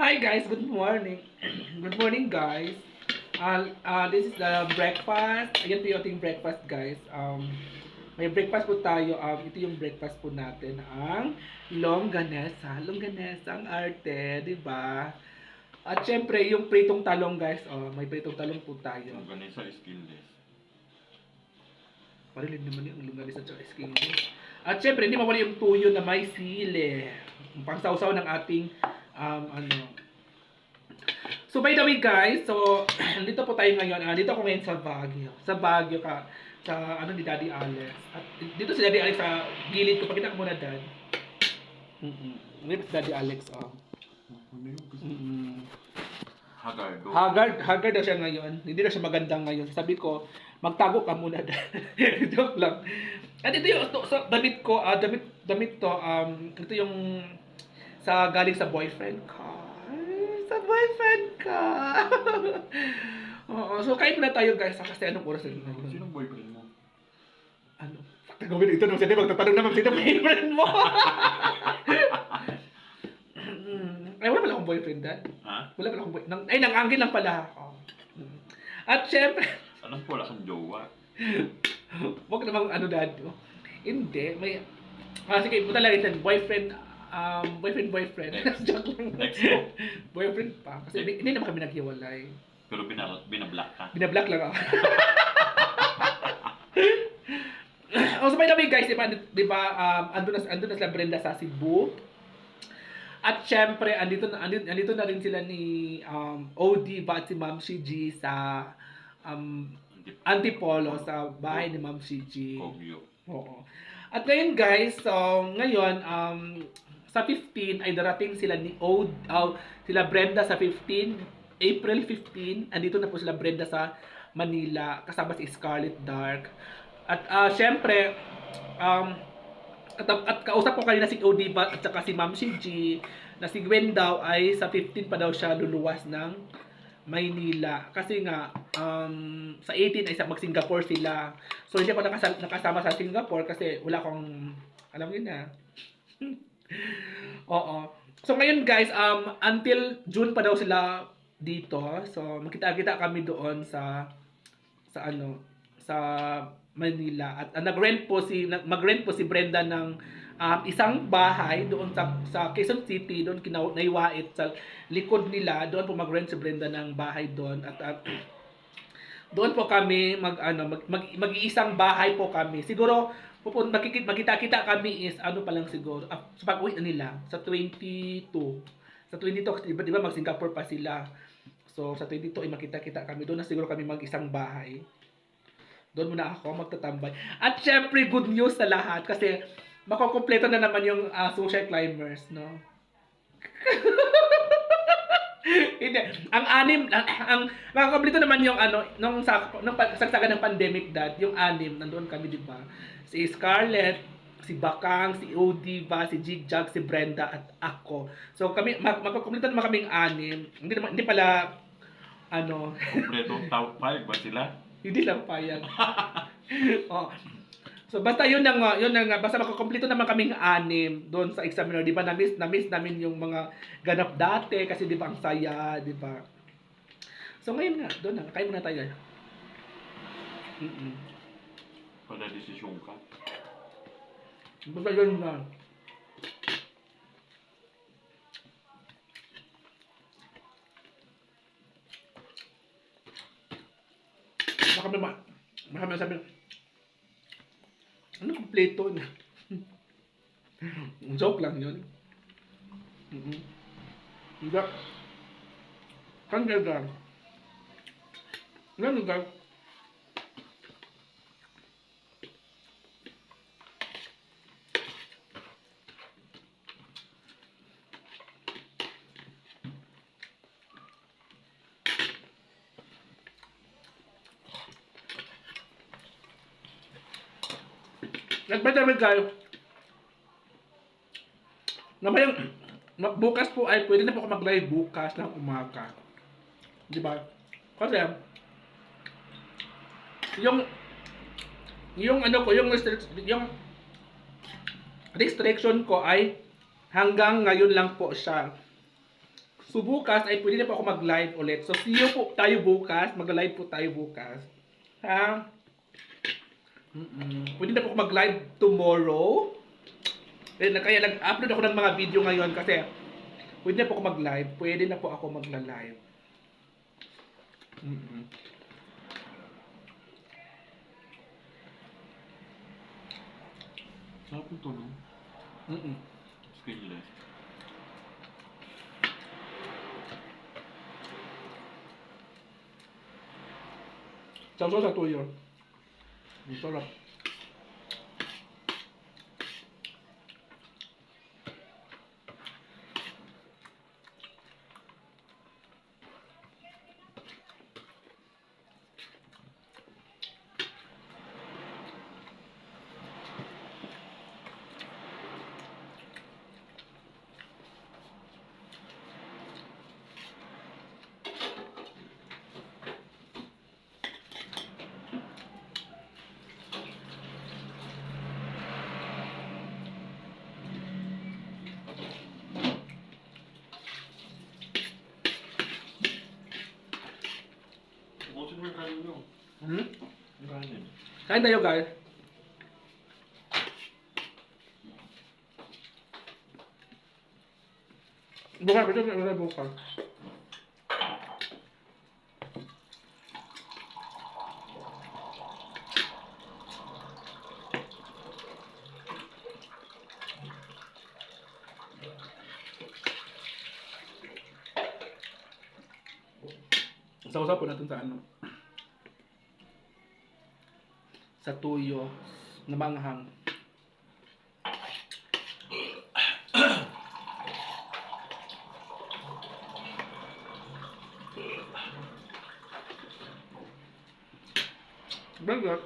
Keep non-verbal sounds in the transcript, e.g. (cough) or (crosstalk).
Hi guys, good morning. (clears throat) good morning guys. Uh, uh, this is the breakfast. Ayan po yung ating breakfast guys. Um, may breakfast po tayo. Um, ito yung breakfast po natin. Ang longganesa. Longganesa ang arte, di ba? At syempre, yung pritong talong guys. Oh, may pritong talong po tayo. Yung ganesa is skinless. Parilin naman yung longganesa at skin At syempre, hindi mawala yung tuyo na may sili. Ang pangsawsaw ng ating um, ano, So by the way guys, so (clears throat) dito po tayo ngayon. Ah, dito ako ngayon sa Baguio. Sa Baguio ka sa ano ni Daddy Alex. At dito si Daddy Alex sa gilid ko. Pakita ko muna dad. Mm. Dito si Daddy Alex oh. Mm. Hagardo. Haggard, haggard daw siya ngayon. Hindi na siya maganda ngayon. Sabi ko, magtago ka muna dad. (laughs) Joke lang. At ito yung to, sa damit ko, ah, damit damit to um ito yung sa galing sa boyfriend ko. Ay, sa boyfriend ka. (laughs) Oo, so kain muna tayo guys ah, kasi anong oras na ngayon? Sinong boyfriend mo? Ano? Gawin ito nung sila magtatanong naman sino boyfriend mo. Ay, (laughs) wala pala akong boyfriend dad. Ha? Wala pala akong boyfriend. Ay, nangangkin lang pala ako. At syempre, (laughs) ko wala kang jowa. wag namang ano dad. Hindi, may... Ah, sige, punta lang ito. Boyfriend, um, boyfriend, boyfriend. Next. (laughs) Joke lang. Next mo. boyfriend pa. Kasi hindi, hindi naman kami naghiwalay. Pero bina, binablock ka. Binablock lang ako. (laughs) oh, so by the way guys, di ba, di ba um, andun, na, andun na sila Brenda sa Cebu. At syempre, andito na, andito, andito na rin sila ni um, OD ba at si Ma'am Shiji sa um, Antipolo sa bahay ni Ma'am Shiji. Kogyo. Oo. At ngayon guys, so ngayon um sa 15 ay darating sila ni Od uh, sila Brenda sa 15 April 15 andito na po sila Brenda sa Manila kasama si Scarlett Dark. At uh, syempre um at, at kausap ko kanina si OD ba at saka si Ma'am Shiji na si Gwen daw ay sa 15 pa daw siya luluwas ng Maynila. Kasi nga, um, sa 18 ay sa mag-Singapore sila. So, hindi ako nakasama, sa Singapore kasi wala akong, alam yun na. Oo. So, ngayon guys, um, until June pa daw sila dito. So, makita-kita kami doon sa, sa ano, sa Manila. At uh, nag-rent po si, nag- mag-rent po si Brenda ng um, isang bahay doon sa, sa Quezon City, doon kina, naiwait sa likod nila, doon po mag-rent si Brenda ng bahay doon at uh, doon po kami mag ano mag, mag, mag-iisang bahay po kami. Siguro pupun makikita magkita-kita kami is ano pa lang siguro ah, sa pag-uwi na nila sa 22. Sa 22 kasi di ba, di ba mag Singapore pa sila. So sa 22 ay makita-kita kami doon na siguro kami mag-isang bahay. Doon muna ako magtatambay. At syempre good news sa lahat kasi makukumpleto na naman yung ah, social climbers, no? (laughs) (laughs) Hindi. Ang anim, ang, ang makakompleto naman yung ano, nung sa nung sagsagan ng pandemic dad, yung anim, nandoon kami, di ba? Si Scarlett, si Bakang, si OD ba, si Jigjag, si Brenda at ako. So kami mag magkukumpleto naman kaming anim. Hindi naman hindi pala ano, Kompleto top 5 ba sila? (laughs) hindi lang payag. (laughs) oh. So basta yun na nga, yun na nga, basta makakompleto naman kaming anim doon sa examiner, di ba? Na-miss, na-miss namin yung mga ganap dati kasi di ba ang saya, di ba? So ngayon nga, doon na, kain muna tayo. Mm-mm. Para desisyon ka. Basta yun na. Baka may ma... Baka may sabi, kompleto na? (laughs) Joke lang yun. Mm-hmm. Hindi. Kan ganda. Ganun ka. Nagpatamig kayo. Namayang, ma- bukas po ay pwede na po ako mag-live bukas ng umaga. Di ba? Kasi, yung, yung ano ko, yung, yung restriction ko ay hanggang ngayon lang po siya. So bukas ay pwede na po ako mag-live ulit. So see you po tayo bukas. Mag-live po tayo bukas. Ha? Mm-mm. Pwede na po mag-live tomorrow. Eh, na- kaya nag-upload ako ng mga video ngayon kasi pwede na po ako mag-live. Pwede na po ako magla-live. Mm-mm. Sarap yung tulong. Mm-mm. Skinless. Sausaw sa tuyo. Ang sarap. Ubusin Kain tayo guys. Bukas, ito na bukas. Sausaw po natin sa ano. Sa tuyo na manghang. Burger.